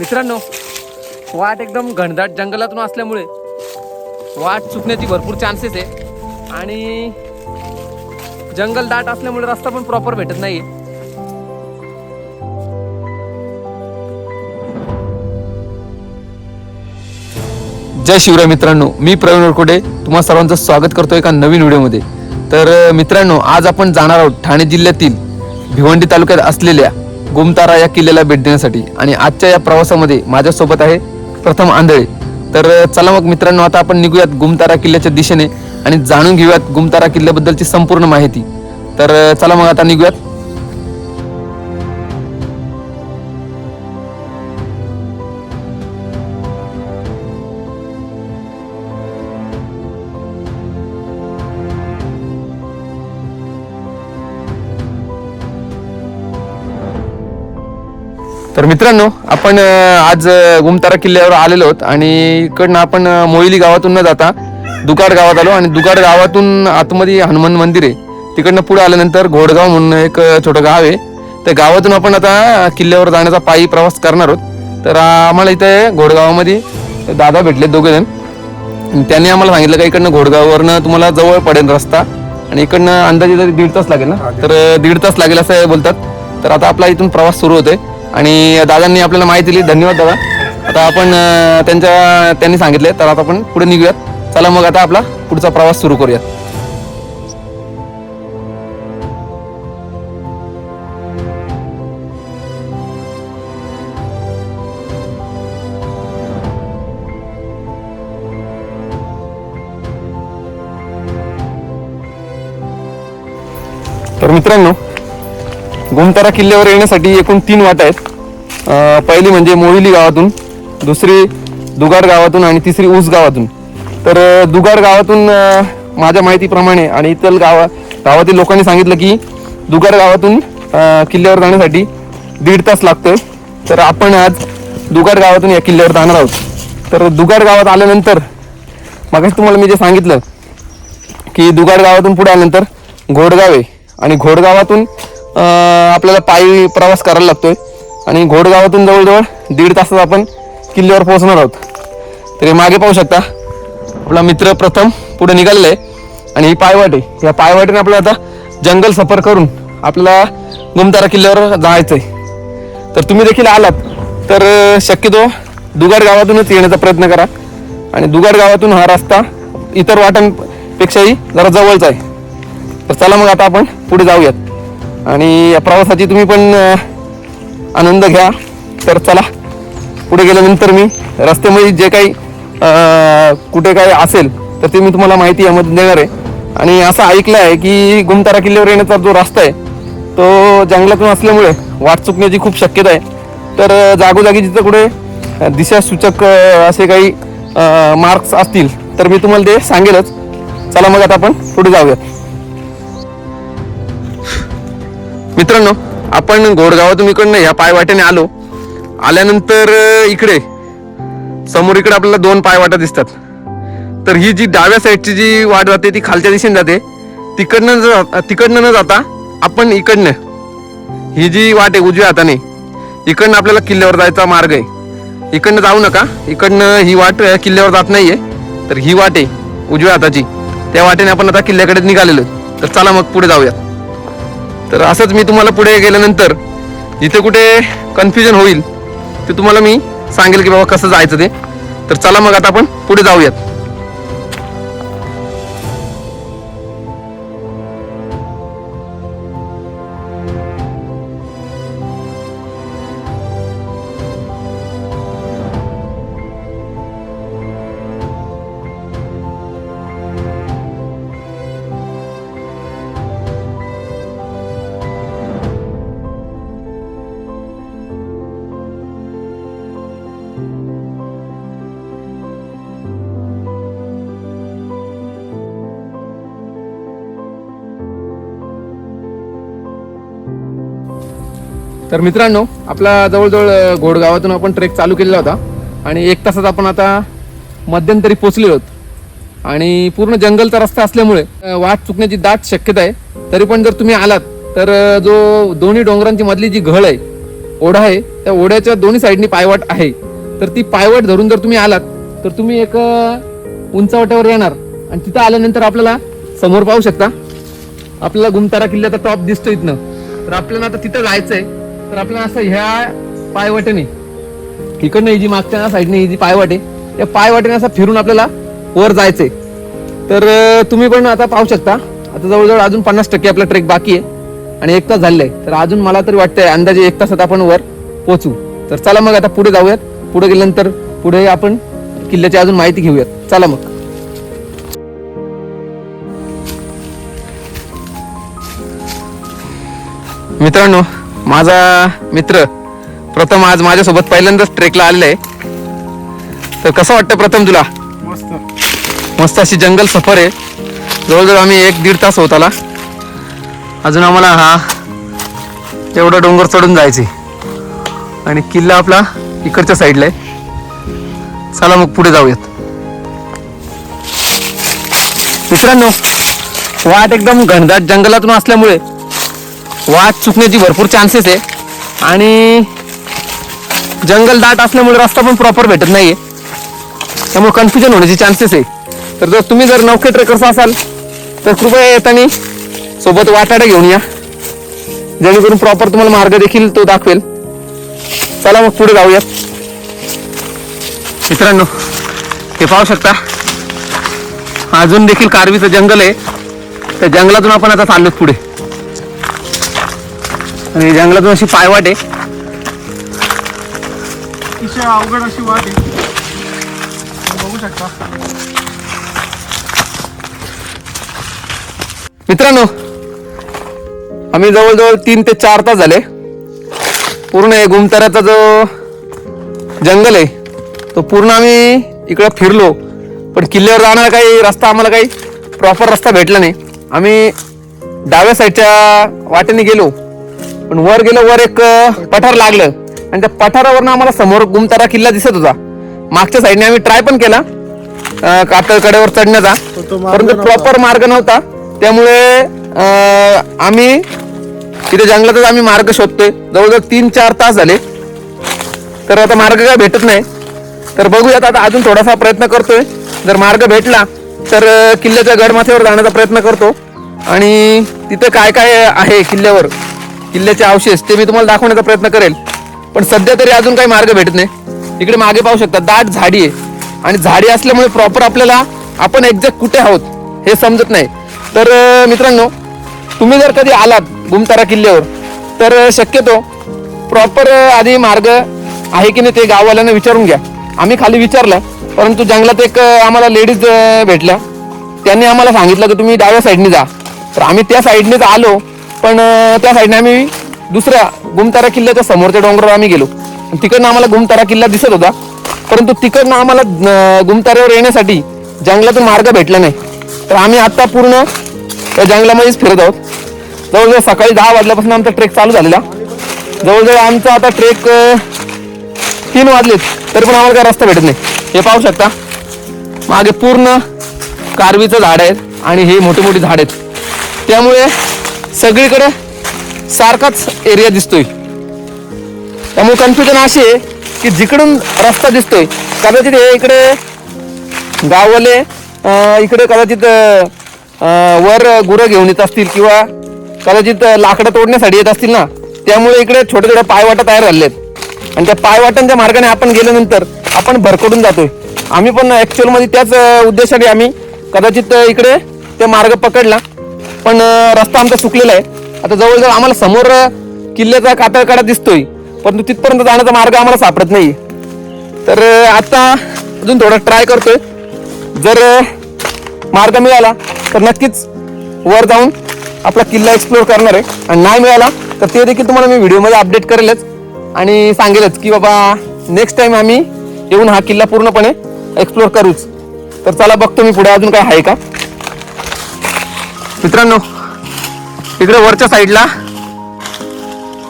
मित्रांनो वाट एकदम घनदाट जंगलातून असल्यामुळे वाट चुकण्याची भरपूर चान्सेस आहे. आणि जंगल दाट असल्यामुळे रस्ता पण प्रॉपर भेटत नाही जय शिवराय मित्रांनो मी प्रवीण वरकोडे तुम्हा सर्वांचं स्वागत करतो एका नवीन व्हिडिओमध्ये. तर मित्रांनो आज आपण जाणार आहोत ठाणे जिल्ह्यातील भिवंडी तालुक्यात असलेल्या गुमतारा या किल्ल्याला भेट देण्यासाठी. आणि आजच्या या प्रवासामध्ये माझ्यासोबत आहे प्रथम आंधळे. तर चला मग मित्रांनो आता आपण निघूयात गुमतारा किल्ल्याच्या दिशेने आणि जाणून घेऊयात गुमतारा किल्ल्याबद्दलची संपूर्ण माहिती. तर चला मग आता निघूयात. तर मित्रांनो आपण आज गुमतारा किल्ल्यावर आलेलो आहोत आणि इकडनं आपण मोहिली गावातून न जाता दुगाड गावात आलो आणि दुगाड गावातून आतमध्ये हनुमान मंदिर आहे. तिकडनं पुढे आल्यानंतर घोडगाव म्हणून एक छोटं गाव आहे. त्या गावातून आपण आता किल्ल्यावर जाण्याचा पायी प्रवास करणार आहोत. तर आम्हाला इथे घोडगावामध्ये दादा भेटले दोघे जण. त्यांनी आम्हाला सांगितलं का इकडनं घोडगाववरनं तुम्हाला जवळ पडेल रस्ता आणि इकडनं अंदाजे दीड तास लागेल ना? तर दीड तास लागेल असं बोलतात. तर आता आपला इथून प्रवास सुरू होतोय. आणि दादांनी आपल्याला माहिती दिली. धन्यवाद दादा. आता आपण त्यांच्या त्यांनी सांगितले तर आता आपण पुढे निघूयात. चला मग आता आपला पुढचा प्रवास सुरू करूयात. तर मित्रांनो गुमतारा किल्ल्यावर येण्यासाठी एकूण तीन वाट आहेत. पहिली म्हणजे मोहिली गावातून दुसरी दुगाड गावातून आणि तिसरी ऊस गावातून. तर दुगार दुगाड गावातून माझ्या माहितीप्रमाणे आणि इतर गावा गावातील लोकांनी सांगितलं की दुगाड गावातून किल्ल्यावर जाण्यासाठी दीड तास लागतोय. तर आपण आज दुगाड गावातून या किल्ल्यावर जाणार आहोत. तर दुगाड गावात आल्यानंतर मागाशी तुम्हाला मी जे सांगितलं की दुगाड गावातून पुढे आल्यानंतर घोडगाव आहे. आणि घोडगावातून आपल्याला पायी प्रवास करायला लागतोय. आणि घोडगावातून जवळजवळ दीड तासात आपण किल्ल्यावर पोहोचणार आहोत. तर मागे पाहू शकता आपला मित्र प्रथम पुढे निघालेला आहे आणि ही पायवाट आहे. या पायवाटेने आपल्याला आता जंगल सफर करून आपल्याला गुमतारा किल्ल्यावर जायचं आहे तर तुम्ही देखील आलात तर शक्यतो दुगाड गावातूनच येण्याचा प्रयत्न करा. आणि दुगाड गावातून हा रस्ता इतर वाटांपेक्षाही जरा जवळचा आहे. तर चला मग आता आपण पुढे जाऊयात. आणि या प्रवासाची तुम्ही पण आनंद घ्या. तर चला पुढे गेल्यानंतर मी रस्त्यामध्ये जे काही कुठे काही असेल तर ते मी तुम्हाला माहिती यामध्ये देणार आहे. आणि असं ऐकलं आहे की गुमतारा किल्ल्यावर येण्याचा जो रस्ता आहे तो जंगलातून असल्यामुळे वाट चुकण्याची खूप शक्यता आहे. तर जागोजागी जिथं कुठे दिशासूचक असे काही मार्क्स असतील तर मी तुम्हाला ते सांगेलच. चला मग आता आपण पुढे जाऊयात. मित्रांनो आपण घोडगावातून इकडनं ह्या पायवाट्याने आलो. आल्यानंतर इकडे समोर इकडे आपल्याला दोन पायवाटा दिसतात. तर ही जी डाव्या साईडची जी वाट जाते ती खालच्या दिशेने जाते. तिकडनं तिकडनं न जाता आपण इकडनं ही जी वाट आहे उजव्या हाताने इकडनं आपल्याला किल्ल्यावर जायचा मार्ग आहे. इकडनं जाऊ नका इकडनं ही वाट किल्ल्यावर जात नाहीये. तर ही वाट आहे उजव्या हाताची. त्या वाटेने आपण आता किल्ल्याकडे निघालेलो तर चला मग पुढे जाऊयात. तर असंच मी तुम्हाला पुढे गेल्यानंतर इथे कुठे कन्फ्युजन होईल ते तुम्हाला मी सांगेल की बाबा कसं जायचं ते. तर चला मग आता आपण पुढे जाऊयात. तर मित्रांनो आपला जवळजवळ घोडगावातून आपण ट्रेक चालू केलेला होता. आणि एक तासात आपण आता मध्यंतरी पोचले आहोत. आणि पूर्ण जंगलचा रस्ता असल्यामुळे वाट चुकण्याची दाट शक्यता आहे. तरी पण जर तुम्ही आलात तर जो दोन्ही डोंगरांची मधली जी घळ आहे ओढा आहे त्या ओढ्याच्या दोन्ही साईडनी पायवाट आहे. तर ती पायवाट धरून जर तुम्ही आलात तर तुम्ही एक उंचावट्यावर येणार. आणि तिथं आल्यानंतर आपल्याला समोर पाहू शकता. आपल्याला गुमतारा किल्ल्याचा टॉप दिसतो इथनं. तर आपल्याला आता तिथं जायचं आहे तर आपल्याला असं ह्या पायवाटेने इकडनं ही जी मागच्या साईडने ही जी पायवाटे या त्या पायवाटेने असं फिरून आपल्याला वर जायचंय. तर तुम्ही पण आता पाहू शकता आता जवळजवळ अजून पन्नास टक्के आपला ट्रेक बाकी आहे आणि एक तास झालेला आहे. तर अजून मला तरी वाटतंय अंदाजे एक तासात आपण वर पोचू तर चला मग आता पुढे जाऊयात. पुढे गेल्यानंतर पुढे आपण किल्ल्याची अजून माहिती घेऊयात. चला मग. मित्रांनो माझा मित्र प्रथम आज माझ्यासोबत पहिल्यांदाच ट्रेकला आलेला आहे. तर कसं वाटतं प्रथम तुला? मस्त. मस्त अशी जंगल सफर आहे. जवळजवळ आम्ही एक दीड तास होत आला. अजून आम्हाला हा एवढा डोंगर चढून जायचे आणि किल्ला आपला इकडच्या साईडला आहे. चला मग पुढे जाऊयात. मित्रांनो वाट एकदम घनदाट जंगलातून असल्यामुळे वाद चुकण्याची भरपूर चान्सेस आहे. आणि जंगल दाट असल्यामुळे रस्ता पण प्रॉपर भेटत नाही आहे त्यामुळे कन्फ्युजन होण्याचे चान्सेस आहे. तर जर तुम्ही जर नौके ट्रेकर्स असाल तर कृपया येताना सोबत वाटाडा घेऊन या. जेणेकरून प्रॉपर तुम्हाला मार्ग देखील तो दाखवेल. चला मग पुढे जाऊयात. मित्रांनो हे पाहू शकता अजून देखील कारवीचं जंगल आहे. त्या जंगलातून आपण आता चाललो पुढे. आणि जंगलातून अशी पायवाट आहे अवघड अशी वाट आहे. बघू शकता. मित्रांनो आम्ही जवळजवळ तीन ते चार तास झाले. पूर्ण हे गुमताऱ्याचा जो जंगल आहे तो पूर्ण आम्ही इकडं फिरलो. पण किल्ल्यावर जाणारा काही रस्ता आम्हाला काही प्रॉपर रस्ता भेटला नाही. आम्ही डाव्या साईडच्या वाटेने गेलो. पण वर गेलो वर एक पठार लागलं. आणि त्या पठारावरनं आम्हाला समोर गुमतारा किल्ला दिसत होता. मागच्या साईडने आम्ही ट्राय पण केला. अं, कातळकड्यावर चढण्याचा. परंतु. प्रॉपर मार्ग नव्हता. त्यामुळे आम्ही तिथे जंगलातच आम्ही मार्ग शोधतोय. जवळजवळ तीन चार तास झाले. तर आता मार्ग काय भेटत नाही. तर बघूयात आता अजून थोडासा प्रयत्न करतोय. जर मार्ग भेटला तर किल्ल्याच्या गडमाथ्यावर जाण्याचा प्रयत्न करतो. आणि तिथे काय काय आहे किल्ल्यावर? किल्ल्याचे अवशेष ते मी तुम्हाला दाखवण्याचा प्रयत्न करेल. पण सध्या तरी अजून काही मार्ग भेटत नाही. इकडे मागे पाहू शकता दाट झाडी आहे. आणि झाडी असल्यामुळे प्रॉपर आपल्याला आपण एक्झॅक्ट कुठे आहोत हे समजत नाही. तर मित्रांनो तुम्ही जर कधी आलात गुमतारा किल्ल्यावर तर शक्यतो प्रॉपर आधी मार्ग आहे की नाही ते गाववाल्यांना विचारून घ्या. आम्ही खाली विचारलं परंतु जंगलात एक आम्हाला लेडीज भेटल्या. त्यांनी आम्हाला सांगितलं की तुम्ही डाव्या साईडने जा. तर आम्ही त्या साईडनेच आलो पण त्या साईडने आम्ही दुसऱ्या गुमतारा किल्ल्याच्या समोरच्या डोंगरावर आम्ही गेलो. तिकडनं आम्हाला गुमतारा किल्ला दिसत होता. परंतु तिकडनं आम्हाला गुमताऱ्यावर येण्यासाठी जंगलातून मार्ग भेटला नाही. तर आम्ही आत्ता पूर्ण त्या जंगलामध्येच फिरत आहोत. जवळजवळ सकाळी दहा वाजल्यापासून आमचा ट्रेक चालू झालेला. जवळजवळ आमचा आता ट्रेक तीन वाजलेत. तरी पण आम्हाला काय रस्ता भेटत नाही. हे पाहू शकता. मागे पूर्ण कारवीचं झाड आहे आणि हे मोठे मोठे झाड आहेत. त्यामुळे सगळीकडे सारखाच एरिया दिसतोय. त्यामुळे कन्फ्युजन अशी आहे की जिकडून रस्ता दिसतोय कदाचित हे इकडे गाववाले इकडे कदाचित वर गुरं घेऊन येत असतील किंवा कदाचित लाकडं तोडण्यासाठी येत असतील ना त्यामुळे इकडे छोटे छोटे पायवाटा तयार झाले आहेत आणि त्या पायवाटांच्या मार्गाने आपण गेल्यानंतर आपण भरकडून जातोय. आम्ही पण ॲक्च्युअलमध्ये त्याच उद्देशाने आम्ही कदाचित इकडे ते मार्ग पकडला. पण रस्ता आमचा चुकलेला आहे. आता जवळजवळ आम्हाला समोर किल्ल्याचा कातळकडा दिसतोय. परंतु तिथपर्यंत जाण्याचा मार्ग आम्हाला सापडत नाही तर आता अजून थोडा ट्राय करतोय. जर मार्ग मिळाला तर नक्कीच वर जाऊन आपला किल्ला एक्सप्लोर करणार आहे. आणि नाही मिळाला तर ते देखील तुम्हाला मी व्हिडिओमध्ये अपडेट करेलच आणि सांगेलच की बाबा नेक्स्ट टाईम आम्ही येऊन हा किल्ला पूर्णपणे एक्सप्लोर करूच. तर चला बघतो मी पुढे अजून काय आहे का. मित्रांनो इकडे वरच्या साईडला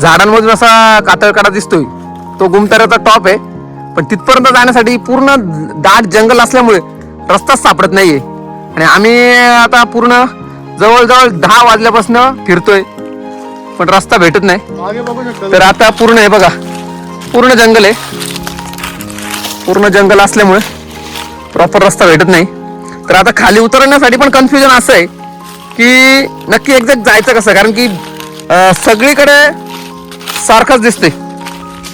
झाडांमधून असा कातळकडा दिसतोय. तो गुमताऱ्याचा टॉप आहे. पण तिथपर्यंत जाण्यासाठी पूर्ण दाट जंगल असल्यामुळे रस्ताच सापडत नाहीये. आणि आम्ही आता पूर्ण जवळजवळ दहा वाजल्यापासून फिरतोय. पण रस्ता भेटत नाही. तर आता पूर्ण आहे बघा पूर्ण जंगल आहे. पूर्ण जंगल असल्यामुळे प्रॉपर रस्ता भेटत नाही. तर आता खाली उतरण्यासाठी पण कन्फ्युजन असं आहे. की नक्की एक्झॅक्ट जायचं कसं? कारण की अं, सगळीकडे सारखंच दिसतंय.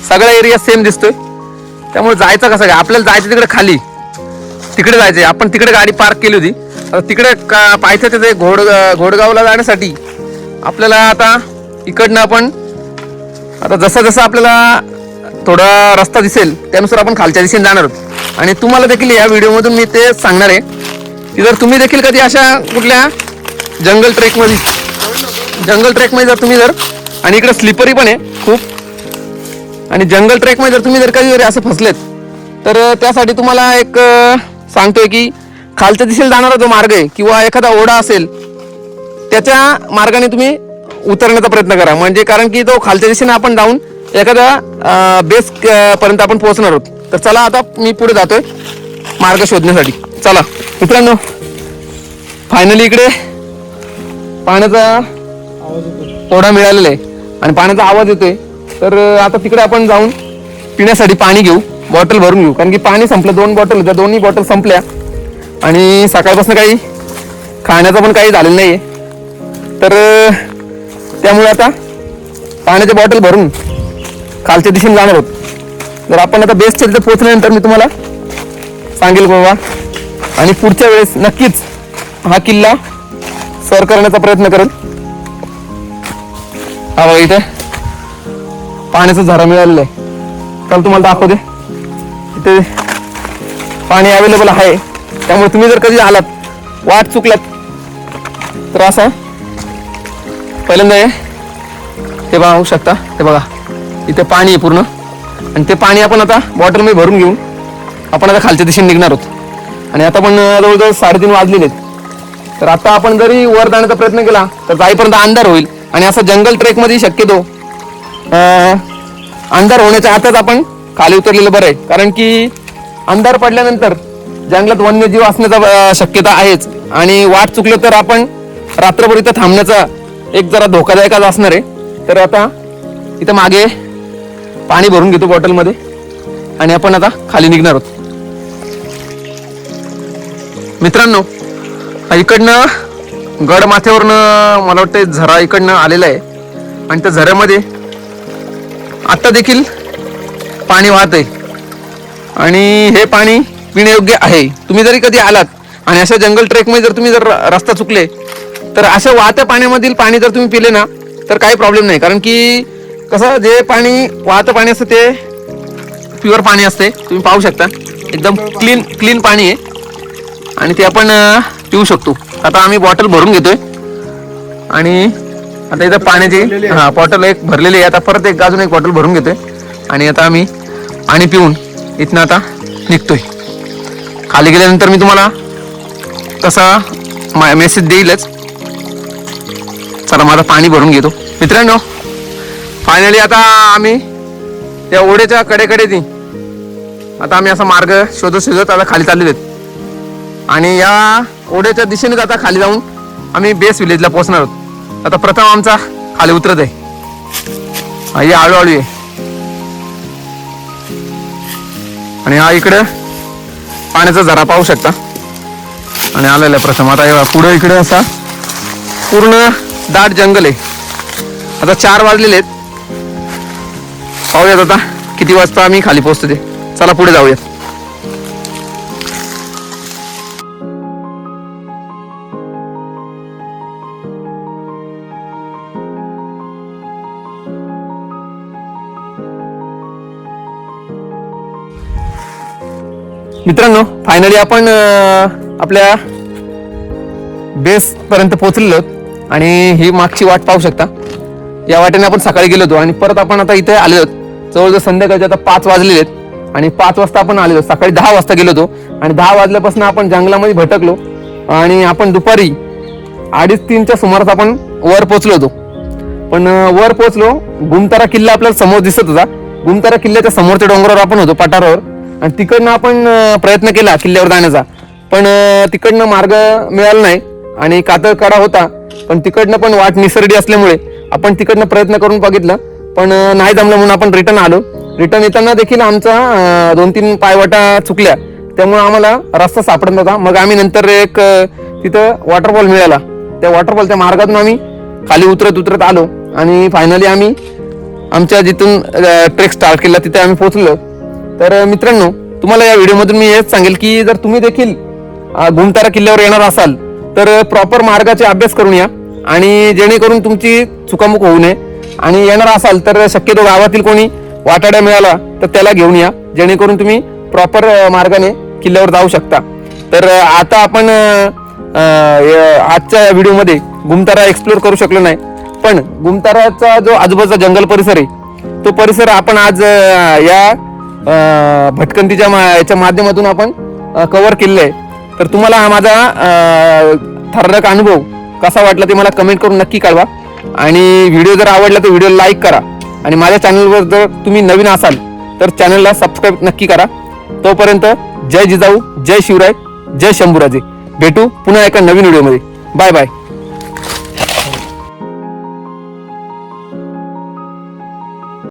सगळा एरिया सेम दिसतोय. त्यामुळे जायचं कसं काय? आपल्याला जायचं तिकडे खाली. तिकडे जायचंय. आपण तिकडे गाडी पार्क केली होती. आता तिकडे का पायथ्याच्या तिथे घोड घोडगावला जाण्यासाठी आपल्याला आता इकडनं आपण आता जसं जसं आपल्याला थोडा रस्ता दिसेल त्यानुसार आपण खालच्या दिशेने जाणार आहोत. आणि तुम्हाला देखील या व्हिडिओमधून मी ते सांगणार आहे. की जर तुम्ही देखील कधी अशा कुठल्या जंगल ट्रेकमध्ये जंगल ट्रेकमध्ये जर तुम्ही जर आणि इकडे स्लिपरी पण आहे खूप. आणि जंगल ट्रेकमध्ये जर तुम्ही जर कधी जरी असं फसलेत तर त्यासाठी तुम्हाला एक सांगतोय की खालच्या दिशेला जाणारा जो मार्ग आहे किंवा एखादा ओढा असेल त्याच्या मार्गाने तुम्ही उतरण्याचा प्रयत्न करा. म्हणजे कारण की तो खालच्या दिशेने आपण जाऊन एखाद्या बेस पर्यंत आपण पोहोचणार आहोत. तर चला आता मी पुढे जातोय मार्ग शोधण्यासाठी. चला मित्रांनो फायनली इकडे. पाण्याचा ओढा मिळालेला आहे. आणि पाण्याचा आवाज येतोय. तर आता तिकडे आपण जाऊन पिण्यासाठी पाणी घेऊ. बॉटल भरून घेऊ. कारण की पाणी संपलं. दोन बॉटल होत्या. दोन्ही बॉटल संपल्या. आणि सकाळपासून काही खाण्याचं पण काही झालेलं नाही तर अं, त्यामुळे आता पाण्याचे बॉटल भरून खालच्या दिशेने जाणार आहोत. जर आपण आता बेस्टच्या तिथे पोहोचल्यानंतर मी तुम्हाला सांगेल बाबा. आणि पुढच्या वेळेस नक्कीच हा किल्ला सर करण्याचा प्रयत्न करेल. हा बघा इथे. पाण्याचा झरा मिळालेला आहे. चल तुम्हाला दाखवते इथे पाणी अवेलेबल आहे. त्यामुळे तुम्ही जर कधी आलात वाट चुकलात तर असं पहिल्यांदा हे हे बघा होऊ शकता. हे बघा इथे पाणी आहे पूर्ण. आणि ते पाणी आपण आता बॉटलमध्ये भरून घेऊन आपण आता खालच्या दिशेने निघणार आहोत. आणि आता पण जवळजवळ साडेतीन वाजलेले आहेत. तर आता आपण जरी वर जाण्याचा प्रयत्न केला तर जाईपर्यंत अंधार होईल. आणि असं जंगल ट्रेकमध्ये शक्यतो अंधार होण्याच्या आतच आपण खाली उतरलेलं बरं आहे. कारण की अंधार पडल्यानंतर जंगलात वन्यजीव असण्याचा शक्यता आहेच. आणि वाट चुकलं तर आपण रात्रभर इथं थांबण्याचा एक जरा धोकादायकच असणार आहे. तर आता इथं मागे पाणी भरून घेतो बॉटलमध्ये. आणि आपण आता खाली निघणार आहोत. मित्रांनो इकडनं गड माथ्यावरनं मला वाटतं झरा इकडनं आलेला आहे. आणि त्या झऱ्यामध्ये आत्ता देखील पाणी वाहत आहे आणि हे पाणी पिण्यायोग्य आहे. तुम्ही जरी कधी आलात आणि अशा जंगल ट्रेकमध्ये जर तुम्ही जर रस्ता चुकले तर अशा वाहत्या पाण्यामधील पाणी जर तुम्ही पिले ना तर काही प्रॉब्लेम नाही. कारण की कसं जे पाणी वाहतं पाणी असतं ते प्युअर पाणी असते. तुम्ही पाहू शकता. एकदम क्लीन क्लीन पाणी आहे. आणि ते आपण पिऊ शकतो. आता आम्ही बॉटल भरून घेतोय. आणि आता इथं पाण्याची हा बॉटल एक भरलेली आहे. आता परत एक अजून एक बॉटल भरून घेतोय. आणि आता आम्ही पाणी पिऊन इथनं आता निघतोय. खाली गेल्यानंतर मी तुम्हाला तसा मेसेज देईलच. चला माझं पाणी भरून घेतो. मित्रांनो फायनली आता आम्ही त्या ओढ्याच्या कडेकडे ती आता आम्ही असा मार्ग शोधत शोधत आता खाली चाललेलो आहेत. आणि या ओढ्याच्या दिशेनेच आता खाली जाऊन आम्ही बेस विलेजला पोहोचणार आहोत. आता प्रथम आमचा खाली उतरत आहे. ही हळूहळू आहे. आणि हा इकडे पाण्याचा झरा पाहू शकता. आणि आलेला आहे प्रथम. आता पुढं पुढे इकडे असा पूर्ण दाट जंगल आहे. आता चार वाजलेले आहेत. पाहूयात आता किती वाजता आम्ही खाली पोहोचतो ते चला पुढे जाऊयात. मित्रांनो फायनली आपण आपल्या बेस पर्यंत पोहोचलेलो आणि ही मागची वाट पाहू शकता. या वाटेने आपण सकाळी गेलो होतो आणि परत आपण आता इथे आलेलो आहोत. जवळजवळ संध्याकाळचे आता पाच वाजलेले आहेत. आणि पाच वाजता आपण आलेलो सकाळी दहा वाजता गेलो होतो. आणि दहा वाजल्यापासून आपण जंगलामध्ये भटकलो. आणि आपण दुपारी अडीच तीनच्या सुमारास आपण वर पोहोचलो होतो. पण वर पोहोचलो. गुमतारा किल्ला आपल्याला समोर दिसत होता. गुमतारा किल्ल्याच्या समोरच्या डोंगरावर आपण होतो पठारावर. आणि तिकडनं आपण प्रयत्न केला किल्ल्यावर जाण्याचा. पण तिकडनं मार्ग मिळाला नाही आणि कातळ कडा होता. पण तिकडनं पण वाट निसरडी असल्यामुळे आपण तिकडनं प्रयत्न करून बघितलं. पण नाही जमलं म्हणून आपण रिटर्न आलो. रिटर्न येताना देखील आमचा दोन तीन पायवाटा चुकल्या. त्यामुळे आम्हाला रस्ता सापडत नव्हता. मग आम्ही नंतर एक तिथं वॉटरफॉल मिळाला. त्या वॉटरफॉलच्या मार्गातून आम्ही खाली उतरत उतरत आलो. आणि फायनली आम्ही आमच्या जिथून ट्रेक स्टार्ट केला तिथे आम्ही पोहोचलो. तर मित्रांनो तुम्हाला या व्हिडिओमधून मी हेच सांगेल की जर तुम्ही देखील घुमतारा किल्ल्यावर येणार असाल तर प्रॉपर मार्गाचे अभ्यास करून या आणि जेणेकरून तुमची चुकामुक होऊ नये. आणि येणार असाल तर शक्यतो गावातील कोणी वाटाड्या मिळाला तर त्याला घेऊन या जेणेकरून तुम्ही प्रॉपर मार्गाने किल्ल्यावर जाऊ शकता. तर आता आपण आजच्या व्हिडिओमध्ये गुमतारा एक्सप्लोर करू शकलो नाही. पण गुमताराचा जो आजूबाजूचा जंगल परिसर आहे तो परिसर आपण आज या भटकंतीच्या मा- याच्या माध्यमातून आपण कव्हर केलेलं आहे. तर तुम्हाला हा माझा अं, थरारक अनुभव कसा वाटला ते मला कमेंट करून नक्की कळवा. आणि व्हिडिओ जर आवडला तर व्हिडिओ लाईक करा. आणि माझ्या चॅनलवर जर तुम्ही नवीन असाल तर चॅनलला सबस्क्राईब नक्की करा. तोपर्यंत जय जिजाऊ जय शिवराय जय शंभूराजे. भेटू पुन्हा एका नवीन व्हिडिओमध्ये बाय बाय